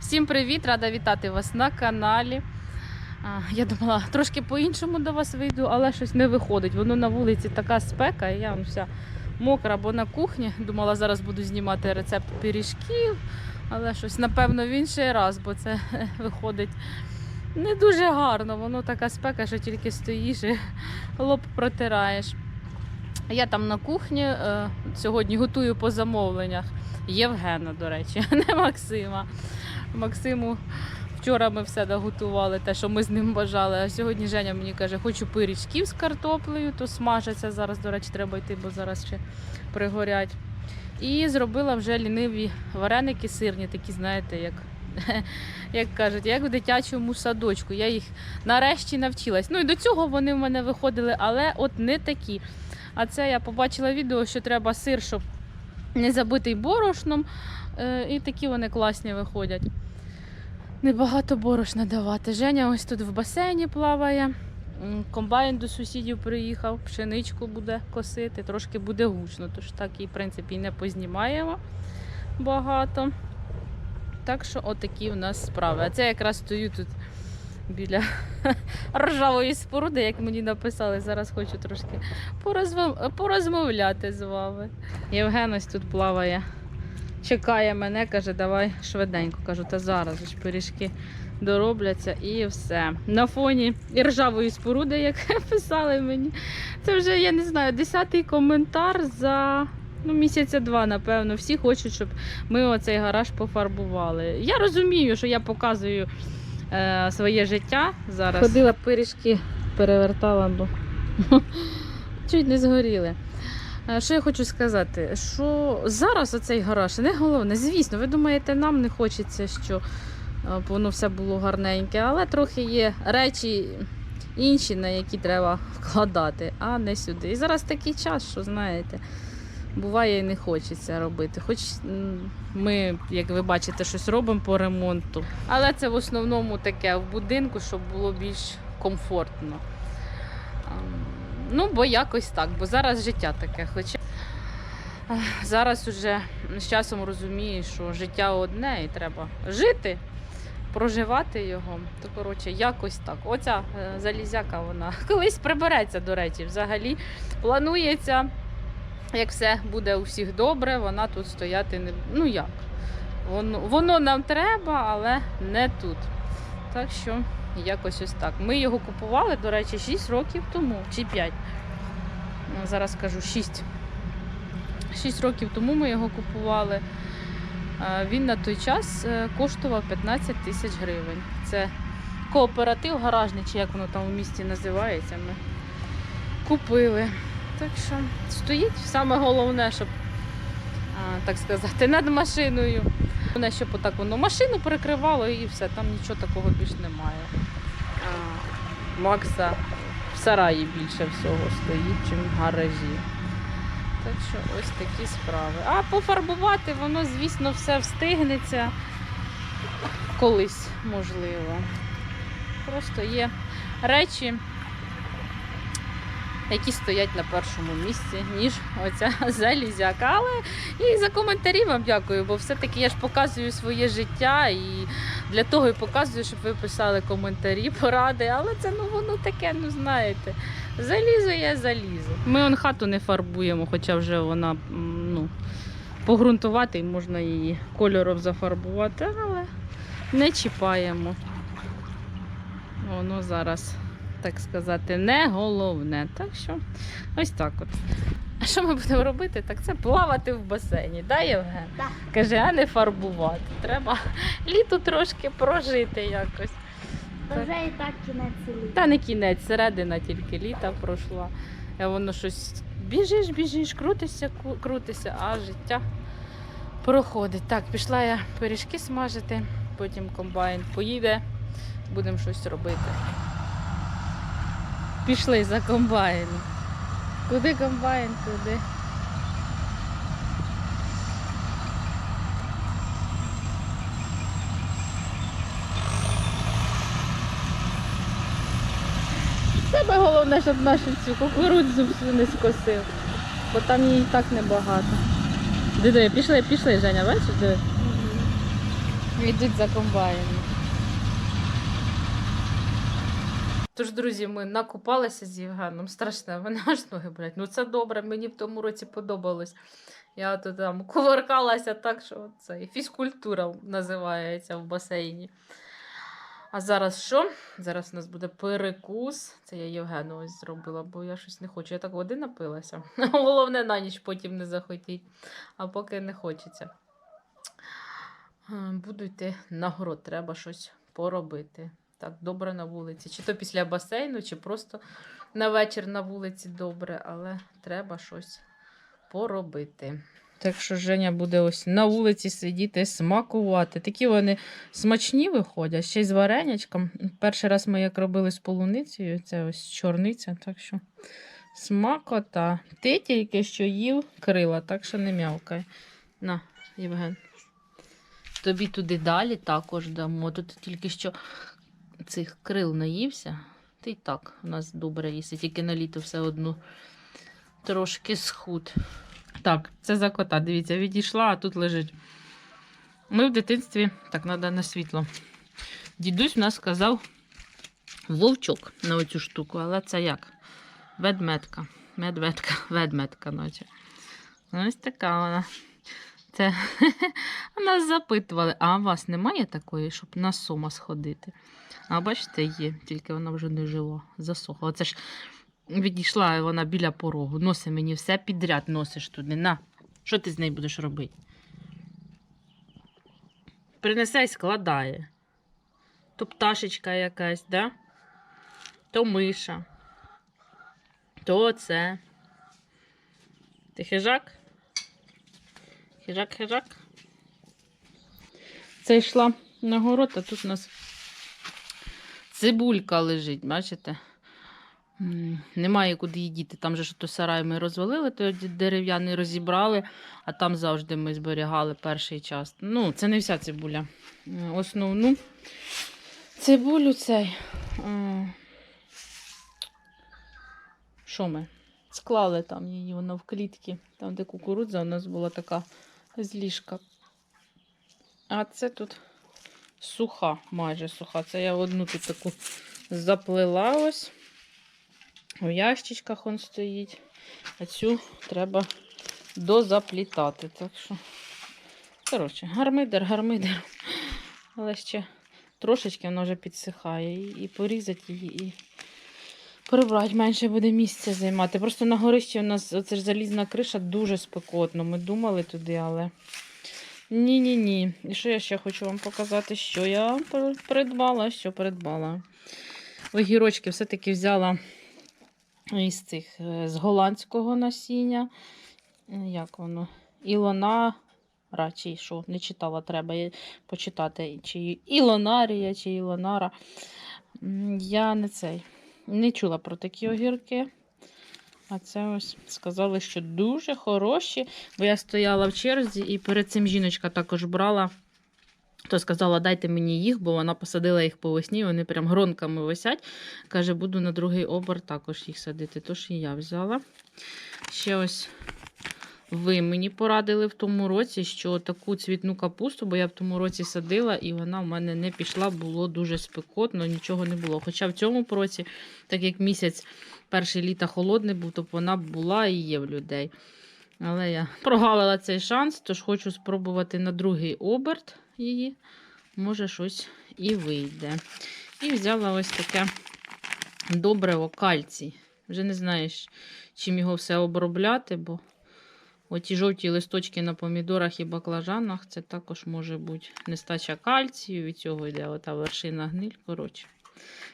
Всім привіт! Рада вітати вас на каналі. Я думала, трошки по-іншому до вас вийду, але щось не виходить. Воно на вулиці така спека, і я вон вся мокра, бо на кухні. Думала, зараз буду знімати рецепт пиріжків, але щось, напевно, в інший раз, бо це виходить не дуже гарно. Воно така спека, що тільки стоїш і лоб протираєш. Я там на кухні е, сьогодні готую по замовленнях. Євгена, до речі, не Максима. Максиму вчора ми все доготували, те, що ми з ним бажали. А сьогодні Женя мені каже, хочу пиріжків з картоплею, то смажаться зараз, до речі, треба йти, бо зараз ще пригорять. І зробила вже ліниві вареники сирні, такі, знаєте, як, як кажуть, як в дитячому садочку. Я їх нарешті навчилась. Ну і до цього вони в мене виходили, але от не такі. А це я побачила відео, що треба сир, щоб не забитий борошном. Е, І такі вони класні виходять. Небагато борошна давати. Женя ось тут в басейні плаває. Комбайн до сусідів приїхав, пшеничку буде косити, трошки буде гучно, тож так і в принципі не познімаємо багато. Так що отакі в нас справи. А це якраз стою тут біля ржавої споруди, як мені написали. Зараз хочу трошки порозмов- порозмовляти з вами. Євген ось тут плаває. Чекає мене, каже, давай швиденько. Кажу, та зараз ж пиріжки доробляться і все. На фоні іржавої споруди, як писали мені. Це вже, я не знаю, десятий коментар за ну, місяця два, напевно. Всі хочуть, щоб ми оцей гараж пофарбували. Я розумію, що я показую е, своє життя зараз. Ходила пиріжки, перевертала, бо чуть не згоріли. Е, Що я хочу сказати? Що зараз оцей гараж не головне. Звісно, ви думаєте, нам не хочеться, що е, воно все було гарненьке, але трохи є речі інші, на які треба вкладати, а не сюди. І зараз такий час, що знаєте, буває і не хочеться робити. Хоч ми, як ви бачите, щось робимо по ремонту. Але це в основному таке в будинку, щоб було більш комфортно. Ну, бо якось так, бо зараз життя таке. Хоча зараз уже з часом розумієш, що життя одне і треба жити, проживати його. То, коротше, якось так. Оця е, залізяка, вона колись прибереться, до речі, взагалі планується, як все буде у всіх добре, вона тут стояти не. Ну як? Воно, воно нам треба, але не тут. Так що якось ось так. Ми його купували, до речі, 6 років тому, чи 5. Ну, Зараз кажу 6. 6 років тому ми його купували. Він на той час е, коштував 15 тисяч гривень. Це кооператив гаражний, чи як воно там у місті називається. Ми купили. Так що стоїть саме головне, щоб так сказати, над машиною. Головне, щоб отак воно машину перекривало і все, там нічого такого більш немає. Макса в сараї більше всього стоїть, чим в гаражі. Так що ось такі справи. А пофарбувати воно, звісно, все встигнеться колись, можливо. Просто є речі, які стоять на першому місці, ніж оця залізяка. Але і за коментарі вам дякую, бо все-таки я ж показую своє життя і для того і показую, щоб ви писали коментарі, поради. Але це ну воно таке, ну знаєте. Залізо є залізо. Ми он хату не фарбуємо, хоча вже вона ну, погрунтувати і можна її кольором зафарбувати, але не чіпаємо. Воно зараз, так сказати, не головне. Так що ось так от. А що ми будемо робити? Так це плавати в басейні, да, Євген? Да. Каже, а не фарбувати. Треба літо трошки прожити якось. Та вже і так кінець літа. Та не кінець, середина тільки літа пройшла. А воно щось біжиш, біжиш, крутишся, крутишся, а життя проходить. Так, пішла я пиріжки смажити, потім комбайн поїде, будемо щось робити. Пішли за комбайном. Куди комбайн, туди. Саме головне, щоб нашу цю кукурудзу всю не скосив, бо там її так небагато. Диви, пішли, пішли, Женя, бачиш, диви. Йдуть за комбайном. Тож, друзі, ми накупалися з Євгеном. Страшне, мене аж ноги блядь. Ну це добре, мені в тому році подобалось. Я тут там кувыркалася так, що це фізкультура називається в басейні. А зараз що? Зараз у нас буде перекус. Це я Євгену ось зробила, бо я щось не хочу. Я так води напилася. Головне на ніч потім не захотіть, а поки не хочеться. Е, Буду йти на город, треба щось поробити. Так, добре на вулиці. Чи то після басейну, чи просто на вечір на вулиці добре, але треба щось поробити. Так що Женя буде ось на вулиці сидіти, смакувати. Такі вони смачні виходять, ще й з варенячком. Перший раз ми як робили з полуницею, це ось чорниця, так що смакота. Ти тільки що їв крила, так що не м'явкай. На, Євген. Тобі туди далі також дамо. Тут тільки що цих крил наївся. Ти й так у нас добре їсти, тільки на літо все одно трошки схуд. Так, це за кота. Дивіться, відійшла, а тут лежить. Ми в дитинстві, так, треба на світло. Дідусь в нас сказав вовчок на оцю штуку, але це як? Ведмедка. Медведка, ведмедка, наче. Ось така вона. Це нас запитували, а у вас немає такої, щоб на сома сходити? А бачите, є, тільки вона вже не жива, засохла. Оце ж відійшла вона біля порогу. Носи мені все підряд носиш туди. На, що ти з нею будеш робити? Принесе і складає. То пташечка якась, да? То миша. То оце. Ти хижак? Хижак, хижак. Це йшла на город, а тут у нас цибулька лежить, бачите? Немає куди її. Там же ж то сарай ми розвалили, то дерев'яний розібрали, а там завжди ми зберігали перший час. Ну, це не вся цибуля. Е, Основну цибулю цей. е, Що ми? Склали там її, вона в клітці, там, де кукурудза у нас була така з ліжка. А це тут суха, майже суха. Це я одну тут таку заплела ось. У ящичках он стоїть. А цю треба дозаплітати. Так що, коротше, гармидер, гармидер. Але ще трошечки вона вже підсихає. І, і порізати її, і прибрати менше буде місця займати. Просто на горищі у нас оце залізна криша дуже спекотно. Ми думали туди, але. Ні-ні-ні. І що я ще хочу вам показати, що я придбала, що придбала. Огірочки все-таки взяла із цих е, з голландського насіння. Як воно? Ілона. Чи що, не читала, треба почитати, чи Ілонарія, чи Ілонара. Я не цей. Не чула про такі огірки. А це ось сказали, що дуже хороші. Бо я стояла в черзі і перед цим жіночка також брала. То сказала, дайте мені їх, бо вона посадила їх по весні, вони прям гронками висять. Каже, буду на другий обер також їх садити. Тож і я взяла. Ще ось ви мені порадили в тому році, що таку цвітну капусту, бо я в тому році садила, і вона в мене не пішла, було дуже спекотно, нічого не було. Хоча в цьому році, так як місяць перший літа холодний був, то вона була і є в людей. Але я прогавила цей шанс, тож хочу спробувати на другий оберт її. Може, щось і вийде. І взяла ось таке добриво кальцій. Вже не знаєш, чим його все обробляти, бо оті жовті листочки на помідорах і баклажанах це також може бути нестача кальцію. Від цього йде ота вершина гниль. Коротше,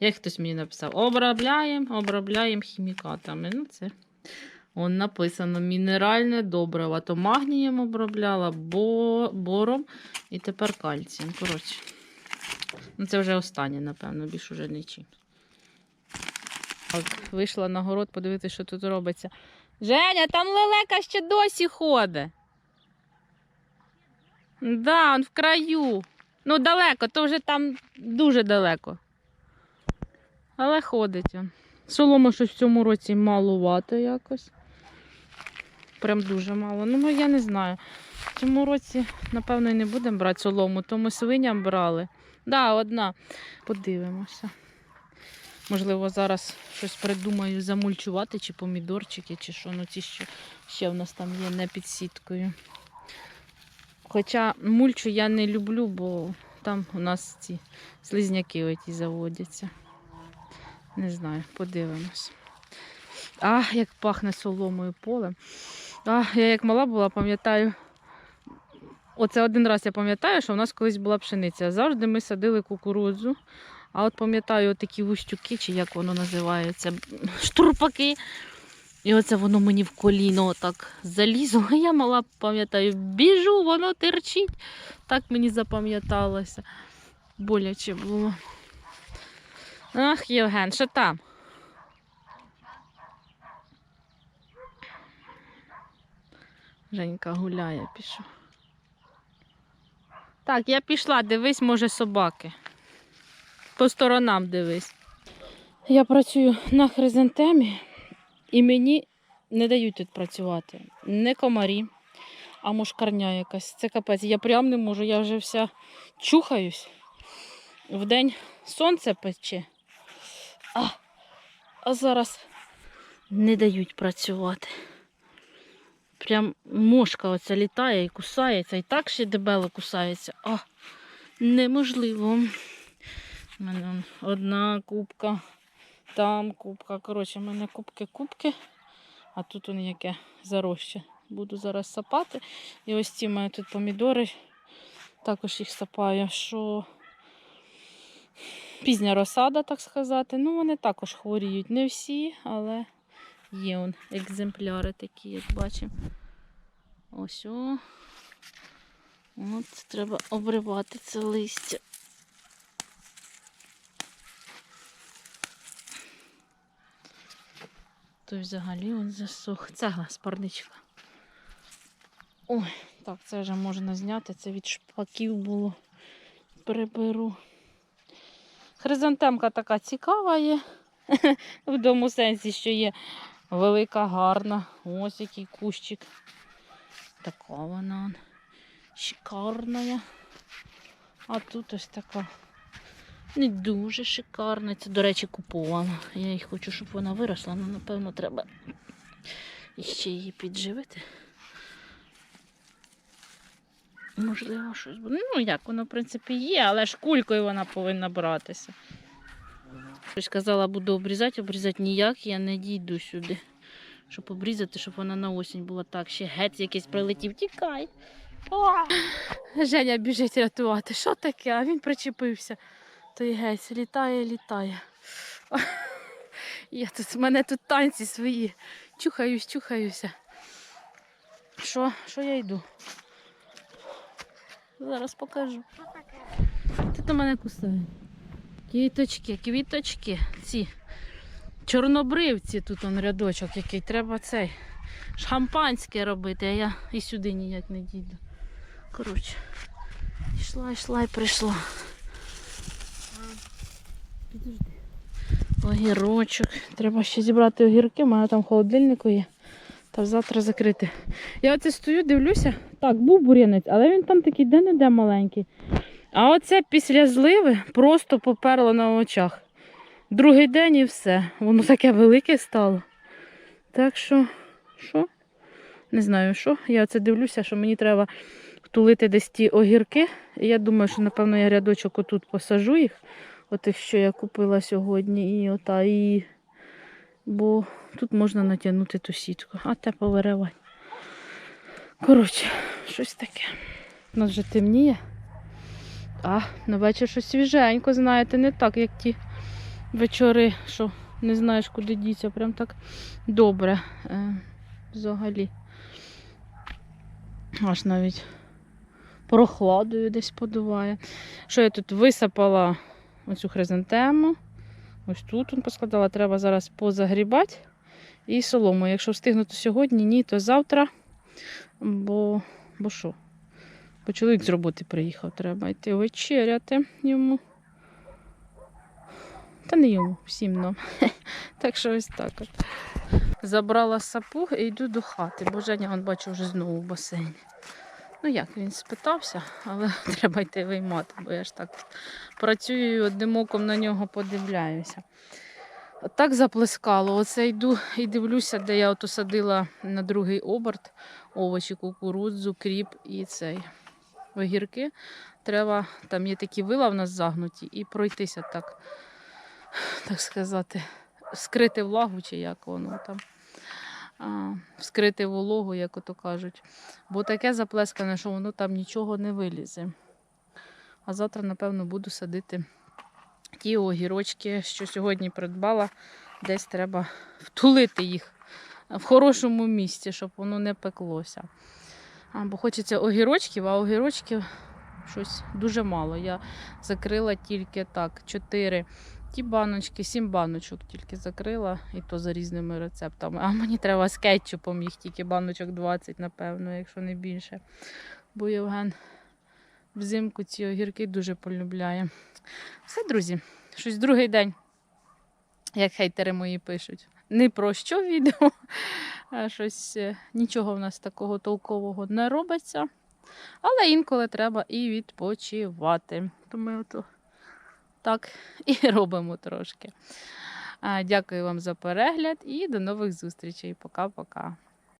як хтось мені написав, обробляємо, обробляємо хімікатами. Ну, це Он написано мінеральне добриво. То магнієм обробляла, бо, бором і тепер кальцієм. Коротше. Ну, це вже останнє, напевно, більш уже нічим. Вийшла на город подивитися, що тут робиться. Женя, там лелека ще досі ходить. Да, он в краю. Ну, далеко, то вже там дуже далеко. Але ходить. он. Соломи щось в цьому році малувато якось. Прям дуже мало. Ну, я не знаю. В цьому році, напевно, і не будемо брати солому, то ми свиням брали. Да, одна. Подивимося. Можливо, зараз щось придумаю замульчувати, чи помідорчики, чи що. Ну, ці ще, ще в нас там є не під сіткою. Хоча мульчу я не люблю, бо там у нас ці слизняки оті заводяться. Не знаю, подивимось. А, як пахне соломою полем. А, я як мала була, пам'ятаю. Оце один раз я пам'ятаю, що в нас колись була пшениця. Завжди ми садили кукурудзу. А от пам'ятаю такі вущуки, чи як воно називається, штурпаки. І оце воно мені в коліно отак залізло. А я мала, пам'ятаю, біжу, воно терчить. Так мені запам'яталося. Боляче було. Ах, Євген, що там? Женька гуляє, пішов. Так, я пішла, дивись, може, собаки. По сторонам дивись. Я працюю на хризантемі, і мені не дають тут працювати. Не комарі, а мушкарня якась. Це капець. Я прям не можу, я вже вся чухаюсь. Вдень сонце пече. А, а зараз не дають працювати. Прям мошка оця літає і кусається, і так ще дебело кусається. А, неможливо. У мене одна кубка, там кубка. Коротше, в мене кубки-кубки, а тут он яке зароща. Буду зараз сапати. І ось ці в тут помідори. Також їх сапаю, що пізня розсада, так сказати. Ну, вони також хворіють. Не всі, але є он екземпляри такі, як бачимо. Ось о. От треба обривати це листя. Той взагалі он засох. Цегла спарничка. Ой, так, це вже можна зняти. Це від шпаків було. Приберу. Хризантемка така цікава є. В тому сенсі, що є велика, гарна. Ось який кущик. Така вона шикарна. А тут ось така не дуже шикарна. Це, до речі, купована. Я її хочу, щоб вона виросла, але напевно треба ще її підживити. Можливо, щось буде. Ну, як воно, в принципі, є, але ж кулькою вона повинна братися. Щось казала, буду обрізати, обрізати ніяк, я не дійду сюди. Щоб обрізати, щоб вона на осінь була так. Ще геть якийсь прилетів. Тікай. О! Женя біжить рятувати. Що таке? А він причепився. Той геть літає, літає. Я тут, мене тут танці свої. Чухаюсь, чухаюся. Що? Що я йду? Зараз покажу. Ти до мене кусає. Квіточки, квіточки. Ці чорнобривці тут он рядочок, який треба цей шампанське робити, а я і сюди ніяк не дійду. Коротше, йшла, йшла і прийшла. Підожди. Огірочок. Треба ще зібрати огірки, у мене там холодильнику є. Та завтра закрити. Я оце стою, дивлюся. Так, був бур'янець, але він там такий де-не-де маленький. А оце після зливи просто поперло на очах. Другий день і все. Воно таке велике стало. Так що, що? Не знаю що. Я оце дивлюся, що мені треба втулити десь ті огірки. Я думаю, що, напевно, я рядочок отут посажу їх, отих, що я купила сьогодні, і ота, і... бо тут можна натягнути ту сітку, а те повиривати. Коротше, щось таке. У нас вже темніє. А, на вечір щось свіженько, знаєте, не так, як ті вечори, що не знаєш, куди діться. Прям так добре е, взагалі. Аж навіть прохладою десь подуває. Що я тут висипала оцю хризантему. Ось тут он поскладала. Треба зараз позагрібати. І солому. Якщо встигнути сьогодні, ні, то завтра. Бо, бо що? Бо чоловік з роботи приїхав, треба йти вечеряти йому. Та не йому, всім нам. Так що ось так от. Забрала сапу і йду до хати, бо Женя, он бачу, вже знову в басейні. Ну як, він спитався, але треба йти виймати, бо я ж так працюю і одним оком на нього подивляюся. От Так заплескало. Оце йду і дивлюся, де я ото садила на другий оберт овочі, кукурудзу, кріп і цей огірки. Треба, там є такі вила в нас загнуті, і пройтися так, так сказати, скрити влагу, чи як воно там. Вскрити вологу, як ото кажуть. Бо таке заплескане, що воно там нічого не вилізе. А завтра, напевно, буду садити ті огірочки, що сьогодні придбала. Десь треба втулити їх в хорошому місці, щоб воно не пеклося. А, бо хочеться огірочків, а огірочків щось дуже мало. Я закрила тільки так, 4 ті баночки, 7 баночок тільки закрила, і то за різними рецептами. А мені треба з кетчупом їх тільки баночок 20, напевно, якщо не більше. Бо Євген взимку ці огірки дуже полюбляє. Все, друзі, щось другий день, як хейтери мої пишуть. Не про що відео, а щось е, нічого в нас такого толкового не робиться. Але інколи треба і відпочивати. То ми ото так і робимо трошки. Дякую вам за перегляд і до нових зустрічей. Пока-пока.